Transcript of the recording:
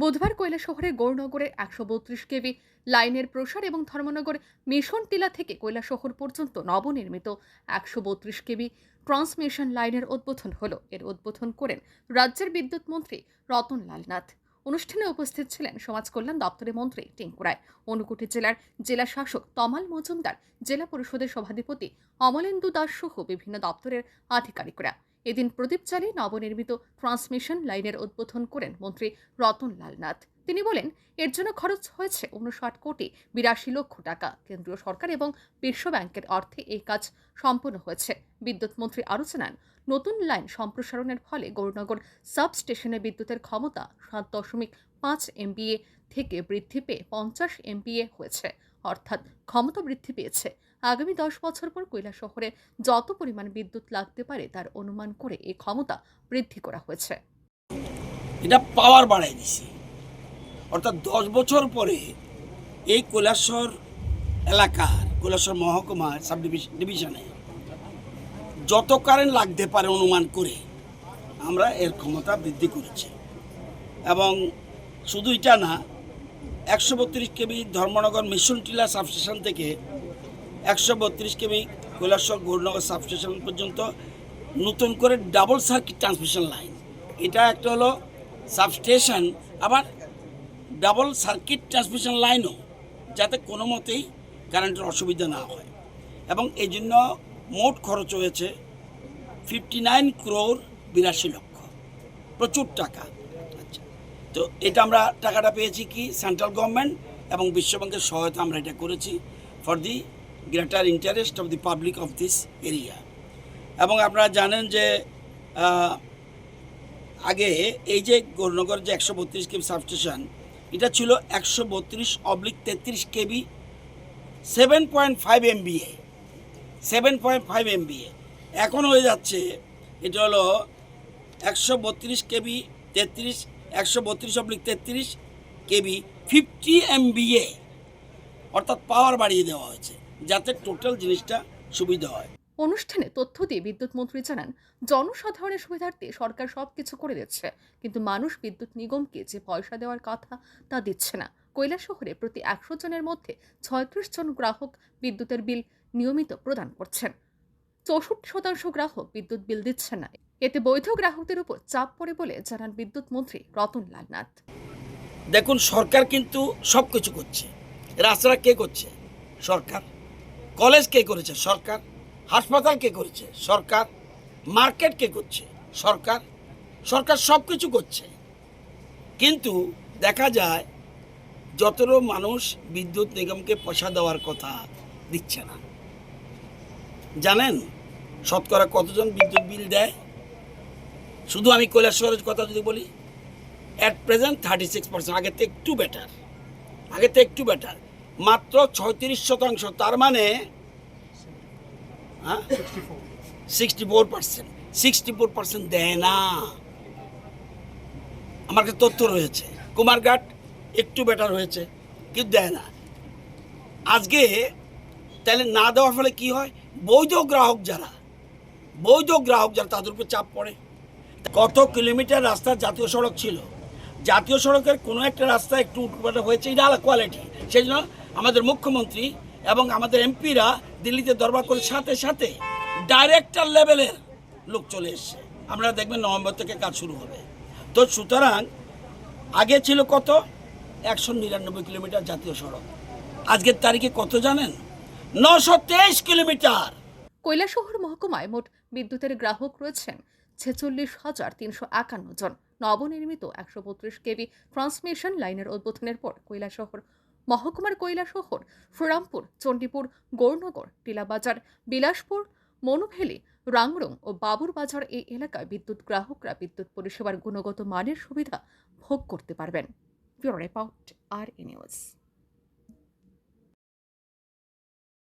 বুধবার কৈলা শহরের গৌরনগরের একশো বত্রিশ কেবি লাইনের প্রসার এবং ধর্মনগর মিশন টিলা থেকে কৈলা শহর পর্যন্ত নবনির্মিত একশো বত্রিশ কেবি ট্রান্সমিশন লাইনের উদ্বোধন হল। এর উদ্বোধন করেন রাজ্যের বিদ্যুৎ মন্ত্রী রতনলাল নাথ অনুষ্ঠানে উপস্থিত ছিলেন সমাজ কল্যাণ দপ্তরের মন্ত্রী টিঙ্কু রায়। অনুকুটি জেলার জেলা শাসক তমাল মজুমদার, জেলা পরিষদের সভাধিপতি অমলেন্দু দাস সহ বিভিন্ন দপ্তরের আধিকারিকরা। এদিন প্রদীপ চালিয়ে নবনির্মিত ট্রান্সমিশন লাইনের উদ্বোধন করেন মন্ত্রী রতনলাল নাথ। তিনি বলেন, এর জন্য খরচ হয়েছে উনষাট কোটি বিরাশি লক্ষ টাকা। কেন্দ্রীয় সরকার এবং বিশ্ব ব্যাংকের অর্থে এই কাজ সম্পন্ন হয়েছে। বিদ্যুৎ মন্ত্রী আরও জানান, নতুন লাইন সম্প্রসারণের ফলে গৌরনগর সাব স্টেশনের বিদ্যুতের ক্ষমতা সাত দশমিক পাঁচ এমবিএ থেকে বৃদ্ধি পেয়ে পঞ্চাশ এমবিএ হয়েছে। অর্থাৎ ক্ষমতা বৃদ্ধি পেয়েছে। আগামী দশ বছর পর কৈলা শহরে যত পরিমাণ বিদ্যুৎ লাগতে পারে তার অনুমান করে এই ক্ষমতা বৃদ্ধি করা হয়েছে। এটা পাওয়ার বাড়াই দিছি। অর্থাৎ দশ বছর পরে এই কৈলাসর এলাকার কৈলাসর মহকুমার সাব ডিভিশনে যত কারেন্ট লাগতে পারে অনুমান করে আমরা এর ক্ষমতা বৃদ্ধি করেছি। এবং শুধু এটা না, একশো বত্রিশ KV Dharmanagar mission Tila substation থেকে একশো বত্রিশ কেমি কৈলাসর গৌরনগর সাবস্টেশন পর্যন্ত নতুন করে ডাবল সার্কিট ট্রান্সমিশন লাইন এটা একটা হলো সাবস্টেশন আবার ডাবল সার্কিট ট্রান্সমিশন লাইনও যাতে কোনো মতেই কারেন্টের অসুবিধা না হয়। এবং এই জন্য মোট খরচ হয়েছে ফিফটি নাইন ক্রোর বিরাশি লক্ষ। প্রচুর টাকা। আচ্ছা তো এটা আমরা টাকাটা পেয়েছি কি সেন্ট্রাল গভর্নমেন্ট এবং বিশ্বব্যাংকের সহায়তা আমরা এটা করেছি। For the greater interest of the public of this area এবং আপনারা জানেন যে আগে এই যে গৌরনগর যে একশো বত্রিশ কেবি সাবস্টেশন, এটা ছিল একশো বত্রিশ অবলিক তেত্রিশ KV seven point five MVA seven point five MVA এখন হয়ে যাচ্ছে, এটা হলো একশো বত্রিশ কেবি তেত্রিশ, একশো বত্রিশ অবলিক তেত্রিশ কেবি ফিফটি এমবিএ অর্থাৎ পাওয়ার বাড়িয়ে দেওয়া হয়েছে। যাতে টোটাল জিনিসটা সুবিধা হয়। অনুষ্ঠানে তথ্য দিয়ে বিদ্যুৎ মন্ত্রী জানান জনসাধারণের সুবিধার্থে সরকার সবকিছু করে দিচ্ছে কিন্তু মানুষ বিদ্যুৎ নিগমকে যে পয়সা দেওয়ার কথা তা দিচ্ছে না। কৈলা শহরে প্রতি একশো জনের মধ্যে ছয়ত্রিশ জন গ্রাহক বিদ্যুতের বিল নিয়মিত প্রদান করছেন। চৌষট্টি শতাংশ গ্রাহক বিদ্যুৎ বিল দিচ্ছে না। এতে বৈধ গ্রাহকদের উপর চাপ পড়ে বলে জানান বিদ্যুৎ মন্ত্রী রতনলাল নাথ দেখুন সরকার কিন্তু সব কিছু করছে রাস্তাটা কে করছে? সরকার। কলেজ কে করেছে? সরকার। হাসপাতাল কে করেছে? সরকার। মার্কেট কে করছে? সরকার। সরকার সব কিছু করছে। কিন্তু দেখা যায়, যতটা মানুষ বিদ্যুৎ নিগমকে পয়সা দেওয়ার কথা দিচ্ছে না। জানেন, শতকরা কতজন বিদ্যুৎ বিল দেয়? শুধু আমি কৈলাসহরের কথা যদি বলি at present thirty six percent আগের থেকে একটু বেটার আগের থেকে একটু বেটার মাত্র ছয়ত্রিশ শতাংশ, তার মানে হ্যাঁ? Sixty four percent sixty four percent দেয় না। আমার কাছে তথ্য রয়েছে। কুমারঘাট একটু বেটার হয়েছে, কিন্তু দেয় না। আজকে তাহলে না দেওয়ার ফলে কি হয়? বৈধ গ্রাহক যারা, বৈধ গ্রাহক যারা, তাদের উপর চাপ পড়ে। কত কিলোমিটার রাস্তা জাতীয় সড়ক ছিল? জাতীয় সড়কের কোনো একটা রাস্তা একটু উঠপাটা হয়েছে, এটা আলাদা কোয়ালিটি সেই জন্য আমাদের মুখ্যমন্ত্রী এবং আমাদের এমপিরা দিল্লিতে দরবার করে সাথে সাথে ডাইরেক্টর লেভেলের লোক চলে এসছে। আমরা দেখবেন নভেম্বর থেকে কাজ শুরু হবে। তো সুতরাং আগে ছিল কত? একশো নিরানব্বই কিলোমিটার জাতীয় সড়ক। আজকের তারিখে কত জানেন? নশো তেইশ কিলোমিটার। কৈলাসহর মহকুমায় মোট বিদ্যুতের গ্রাহক রয়েছেন ছেচল্লিশ হাজার তিনশো একান্ন জন। নবনির্মিত একশো বত্রিশ কেবি ট্রান্সমিশন লাইনের উদ্বোধনের পর কৈলাসহর মহকুমার কৈলা শহর, শ্রীরামপুর, চণ্ডীপুর, গৌরনগর, টিলাবাজার, বিলাসপুর মনুভেলি রাংরং ও বাবুর বাজার এই এলাকায় বিদ্যুৎ গ্রাহকরা বিদ্যুৎ পরিষেবার গুণগত মানের সুবিধা ভোগ করতে পারবেন। রিপোর্ট আর নিউজ